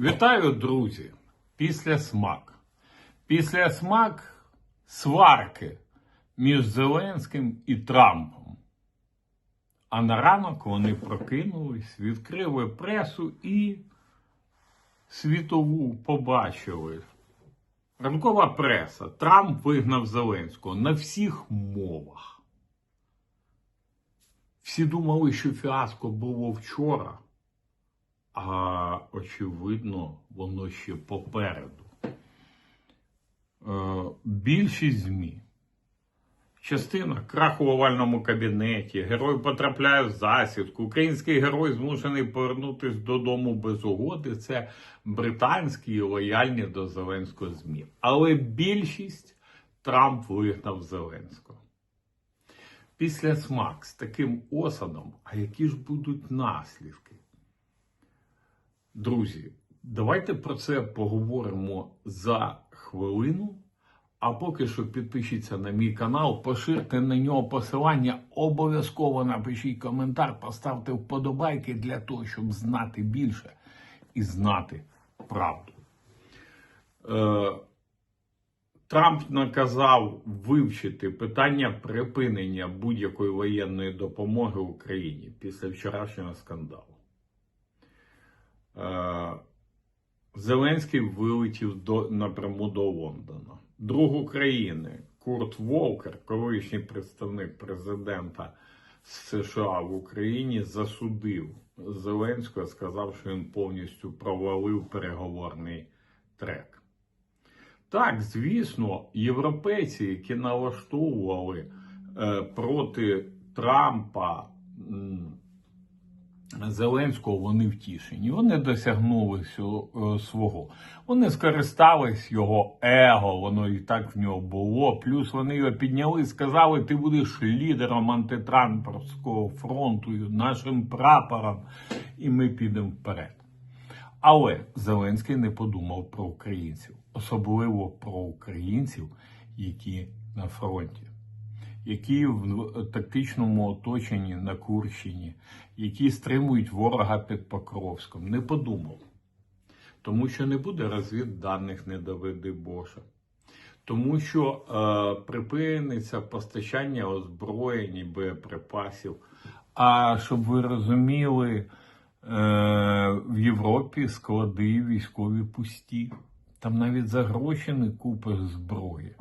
Вітаю, друзі! Після смак. Після смак сварки між Зеленським і Трампом. А на ранок вони прокинулись, відкрили пресу і світову побачили. Ранкова преса. Трамп вигнав Зеленського на всіх мовах. Всі думали, що фіаско було вчора, а очевидно, воно ще попереду. Е, більшість ЗМІ. Частина крах у овальному кабінеті, герой потрапляє в засідку, український герой змушений повернутися додому без угоди. Це британські і лояльні до Зеленського ЗМІ. Але більшість Трамп вигнав Зеленського. Після смак з таким осадом, а які ж будуть наслідки? Друзі, давайте про це поговоримо за хвилину. А поки що підпишіться на мій канал, поширте на нього посилання, обов'язково напишіть коментар, поставте вподобайки для того, щоб знати більше і знати правду. Е, Трамп наказав вивчити питання припинення будь-якої воєнної допомоги Україні після вчорашнього скандалу. Е, Зеленський вилетів до, напряму до Лондона. Друг України Курт Волкер, колишній представник президента США в Україні, засудив Зеленського, сказав, що він повністю провалив переговорний трек. Так, звісно, європейці, які налаштовували е, проти Трампа Зеленського, вони втішені. Вони досягнули е, свого. Вони скористались його его, воно і так в нього було. Плюс вони його підняли і сказали: ти будеш лідером антитрампського фронту, нашим прапором, і ми підемо вперед. Але Зеленський не подумав про українців, особливо про українців, які на фронті, які в тактичному оточенні на Курщині, які стримують ворога під Покровськом. Не подумав. Тому що не буде розвідданих, не доведи Боже. Тому що е, припиниться постачання озброєнь і боєприпасів. А щоб ви розуміли, е, в Європі склади військові пусті. Там навіть за гроші не купиш зброї.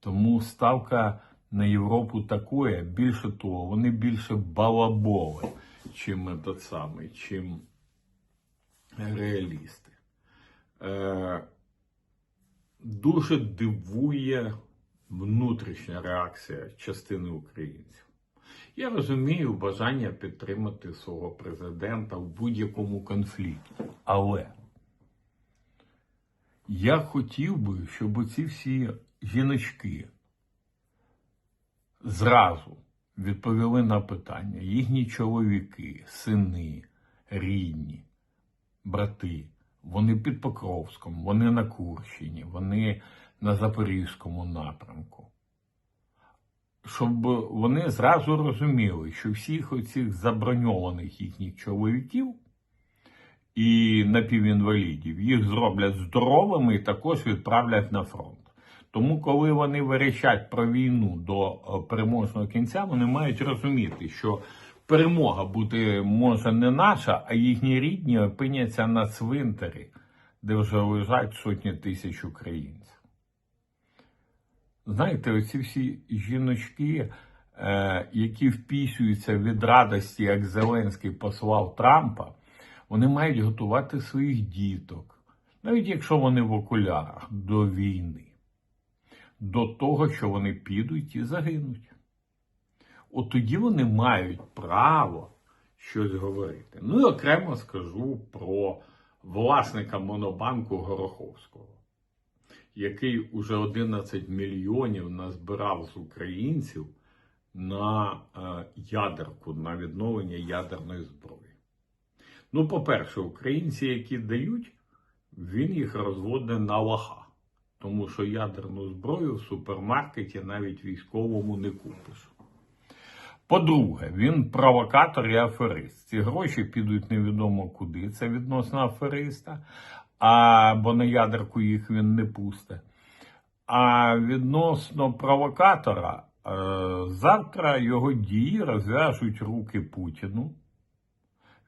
Тому ставка на Європу такое, більше того, вони більше балаболи, чим этот самий, чим реалісти. Е, дуже дивує внутрішня реакція частини українців. Я розумію бажання підтримати свого президента в будь-якому конфлікті. Але я хотів би, щоб ці всі жіночки зразу відповіли на питання їхні чоловіки, сини, рідні, брати. Вони під Покровськом, вони на Курщині, вони на Запорізькому напрямку. Щоб вони зразу розуміли, що всіх оцих заброньованих їхніх чоловіків і напівінвалідів їх зроблять здоровими і також відправлять на фронт. Тому, коли вони вирішать про війну до е, переможного кінця, вони мають розуміти, що перемога бути може не наша, а їхні рідні опиняться на цвинтарі, де вже лежать сотні тисяч українців. Знаєте, оці всі жіночки, е, які впісюються від радості, як Зеленський послав Трампа, вони мають готувати своїх діток, навіть якщо вони в окулярах, до війни, до того, що вони підуть і загинуть. От тоді вони мають право щось говорити. Ну і окремо скажу про власника монобанку Гороховського, який уже 11 мільйонів назбирав з українців на е, ядерку, на відновлення ядерної зброї. Ну, по-перше, українці, які дають, він їх розводить на лоха. Тому що ядерну зброю в супермаркеті навіть військовому не купиш. По-друге, він провокатор і аферист. Ці гроші підуть невідомо куди. Це відносно афериста, а бо на ядерку їх він не пусте. А відносно провокатора, е, завтра його дії розв'яжуть руки Путіну.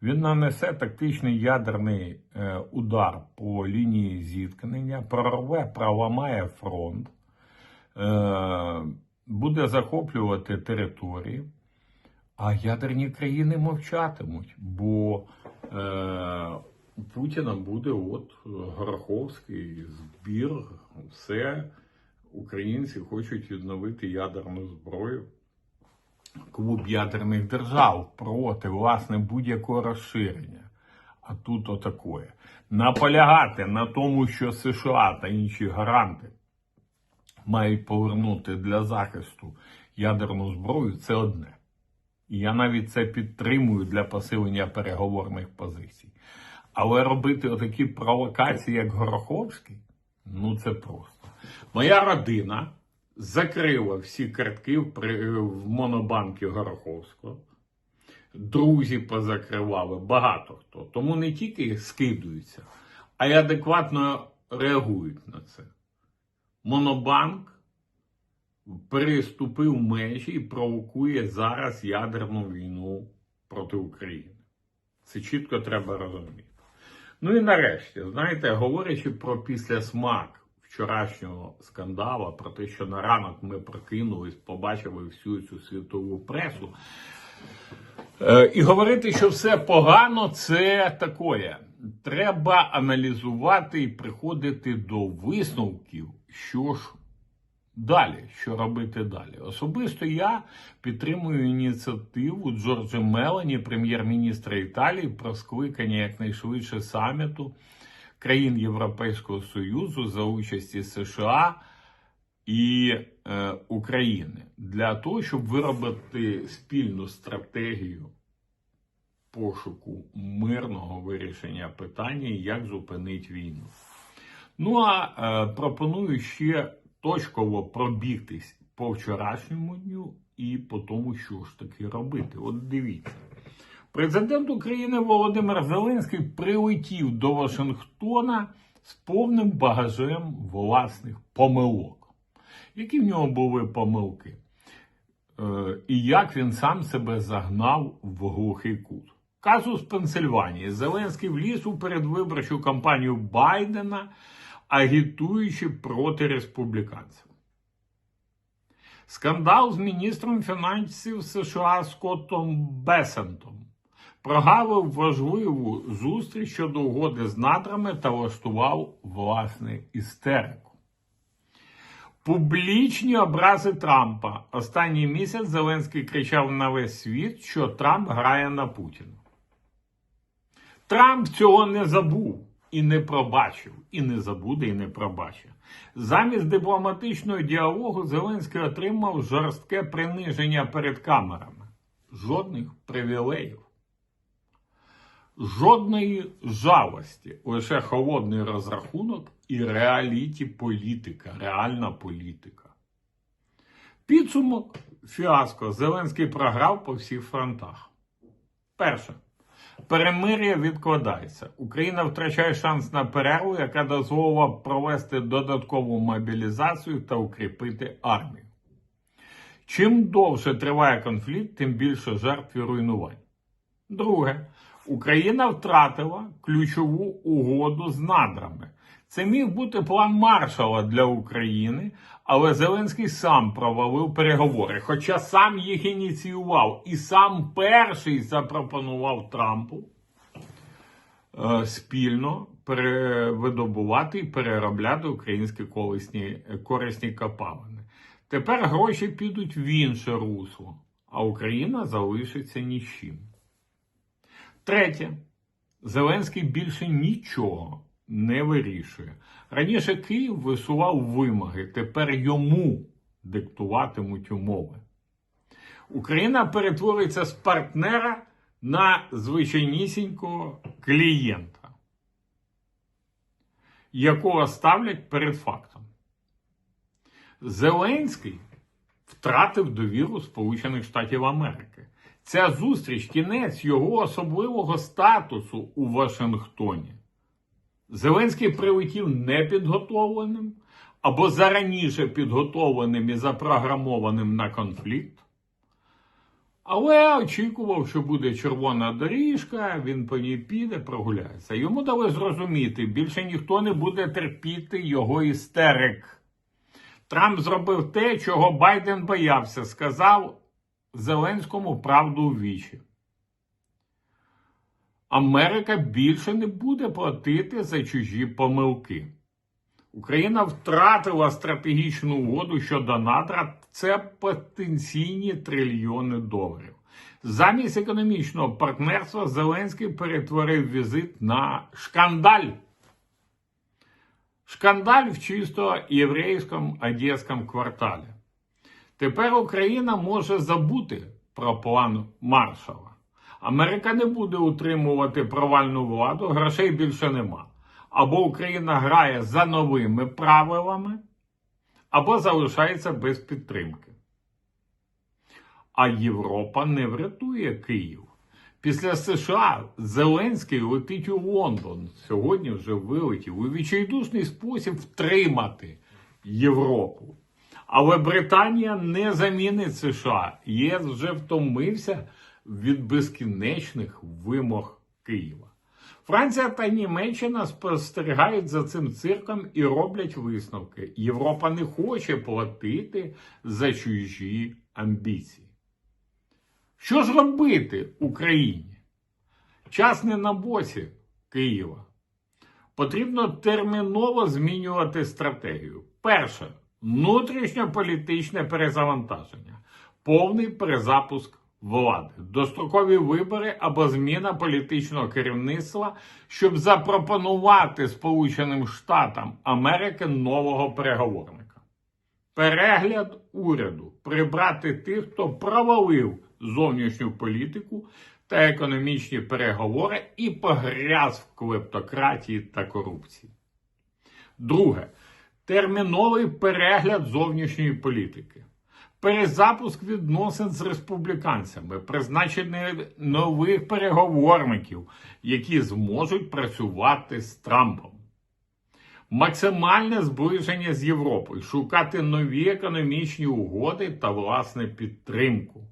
Він нанесе тактичний ядерний е, удар по лінії зіткнення, прорве, проламає фронт, е, буде захоплювати території, а ядерні країни мовчатимуть, бо е, Путіна буде от Гороховський збір, все. Українці хочуть відновити ядерну зброю. Клуб ядерних держав проти власне будь-якого розширення. А тут отакое. Наполягати на тому, що США та інші гаранти мають повернути для захисту ядерну зброю, це одне. І я навіть це підтримую для посилення переговорних позицій. Але робити отакі провокації, як Гороховський, ну це просто. Моя родина закрила всі картки в, в монобанки Гороховського. Друзі позакривали, багато хто. Тому не тільки скидуються, а й адекватно реагують на це. Монобанк переступив межі і провокує зараз ядерну війну проти України. Це чітко треба розуміти. Ну і нарешті, знаєте, говорячи про післясмак вчорашнього скандалу, про те, що на ранок ми прокинулись, побачили всю цю світову пресу. Е, і говорити, що все погано, це такое. Треба аналізувати і приходити до висновків, що ж далі, що робити далі. Особисто я підтримую ініціативу Джорджа Мелані, прем'єр-міністра Італії, про скликання якнайшвидше саміту країн Європейського Союзу за участі США і е, України для того, щоб виробити спільну стратегію пошуку мирного вирішення питання, як зупинити війну. Ну а е, пропоную ще точково пробігтись по вчорашньому дню і по тому, що ж таки робити. От дивіться. Президент України Володимир Зеленський прилетів до Вашингтона з повним багажем власних помилок. Які в нього були помилки? Е, і як він сам себе загнав в глухий кут? Казус Пенсильванії. Зеленський вліз у передвиборчу кампанію Байдена, агітуючи проти республіканців. Скандал з міністром фінансів США Скоттом Бесентом прогавив важливу зустріч щодо угоди з надрами та влаштував власне істерику. Публічні образи Трампа. Останній місяць Зеленський кричав на весь світ, що Трамп грає на Путіна. Трамп цього не забув і не пробачив, і не забуде, і не пробачить. Замість дипломатичного діалогу Зеленський отримав жорстке приниження перед камерами. Жодних привілеїв. Жодної жалості, лише холодний розрахунок і реаліті політика, реальна політика. Підсумок фіаско. Зеленський програв по всіх фронтах. Перше. Перемир'я відкладається. Україна втрачає шанс на перерву, яка дозволила провести додаткову мобілізацію та укріпити армію. Чим довше триває конфлікт, тим більше жертв і руйнувань. Друге, Україна втратила ключову угоду з надрами. Це міг бути план маршала для України, але Зеленський сам провалив переговори, хоча сам їх ініціював і сам перший запропонував Трампу е, спільно перевидобувати і переробляти українські колесні, корисні копалини. Тепер гроші підуть в інше русло, а Україна залишиться ні з чим. Третє. Зеленський більше нічого не вирішує. Раніше Київ висував вимоги, тепер йому диктуватимуть умови. Україна перетвориться з партнера на звичайнісінького клієнта, якого ставлять перед фактом. Зеленський втратив довіру Сполучених Штатів Америки. Ця зустріч кінець його особливого статусу у Вашингтоні. Зеленський прилетів непідготовленим або зараніше підготовленим і запрограмованим на конфлікт. Але очікував, що буде червона доріжка, він по ній піде, прогуляється. Йому дали зрозуміти, більше ніхто не буде терпіти його істерик. Трамп зробив те, чого Байден боявся, сказав Зеленському правду у вічі. Америка більше не буде платити за чужі помилки. Україна втратила стратегічну угоду щодо надра. Це потенційні трильйони доларів. Замість економічного партнерства Зеленський перетворив візит на шкандаль. Шкандаль в чисто єврейському одеському кварталі. Тепер Україна може забути про план Маршала. Америка не буде утримувати провальну владу, грошей більше нема. Або Україна грає за новими правилами, або залишається без підтримки. А Європа не врятує Київ. Після США Зеленський летить у Лондон. Сьогодні вже вилетів у відчайдушний спосіб втримати Європу. Але Британія не замінить США. ЄС вже втомився від безкінечних вимог Києва. Франція та Німеччина спостерігають за цим цирком і роблять висновки. Європа не хоче платити за чужі амбіції. Що ж робити Україні? Час не на боці Києва. Потрібно терміново змінювати стратегію. Перше внутрішньополітичне перезавантаження, повний перезапуск влади, дострокові вибори або зміна політичного керівництва, щоб запропонувати Сполученим Штатам Америки нового переговорника. Перегляд уряду прибрати тих, хто провалив зовнішню політику та економічні переговори і погряз в клептократії та корупції. Друге терміновий перегляд зовнішньої політики, перезапуск відносин з республіканцями, призначення нових переговорників, які зможуть працювати з Трампом. Максимальне зближення з Європою, шукати нові економічні угоди та власне підтримку.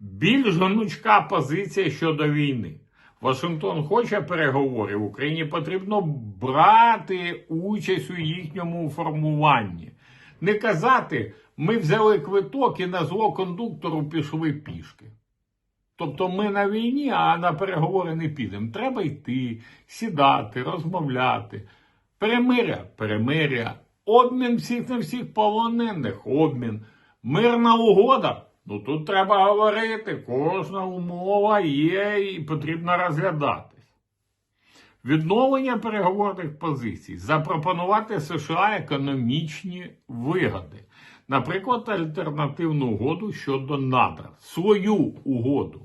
Більш гнучка позиція щодо війни. Вашингтон хоче переговорів, Україні потрібно брати участь у їхньому формуванні. Не казати, ми взяли квиток і на зло кондуктору пішли пішки. Тобто ми на війні, а на переговори не підемо. Треба йти, сідати, розмовляти. Перемиря, перемиря, обмін всіх на всіх полонених, обмін, мирна угода. Ну тут треба говорити, кожна умова є і потрібно розглядатись. Відновлення переговорних позицій, запропонувати США економічні вигоди, наприклад, альтернативну угоду щодо надр, свою угоду.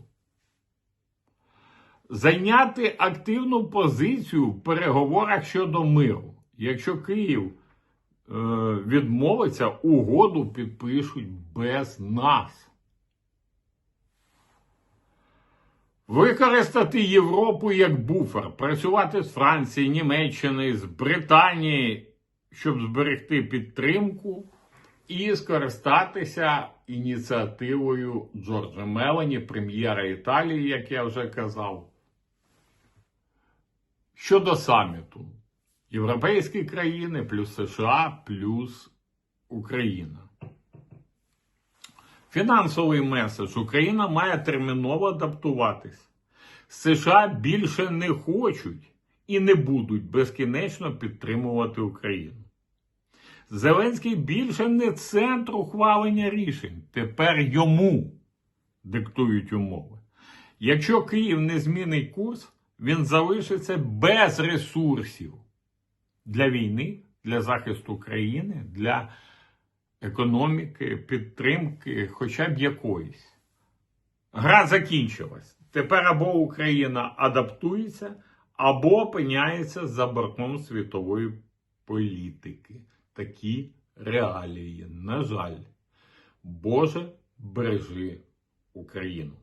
Зайняти активну позицію в переговорах щодо миру. Якщо Київ е, відмовиться, угоду підпишуть без нас. Використати Європу як буфер, працювати з Франції, Німеччини, з Британії, щоб зберегти підтримку і скористатися ініціативою Джорджа Мелані, прем'єра Італії, як я вже казав. Щодо саміту, європейські країни плюс США плюс Україна. Фінансовий меседж Україна має терміново адаптуватись. США більше не хочуть і не будуть безкінечно підтримувати Україну. Зеленський більше не центр ухвалення рішень. Тепер йому диктують умови. Якщо Київ не змінить курс, він залишиться без ресурсів для війни, для захисту країни, для економіки, підтримки, хоча б якоїсь. Гра закінчилась. Тепер або Україна адаптується, або опиняється за бортом світової політики. Такі реалії, на жаль. Боже, бережи Україну.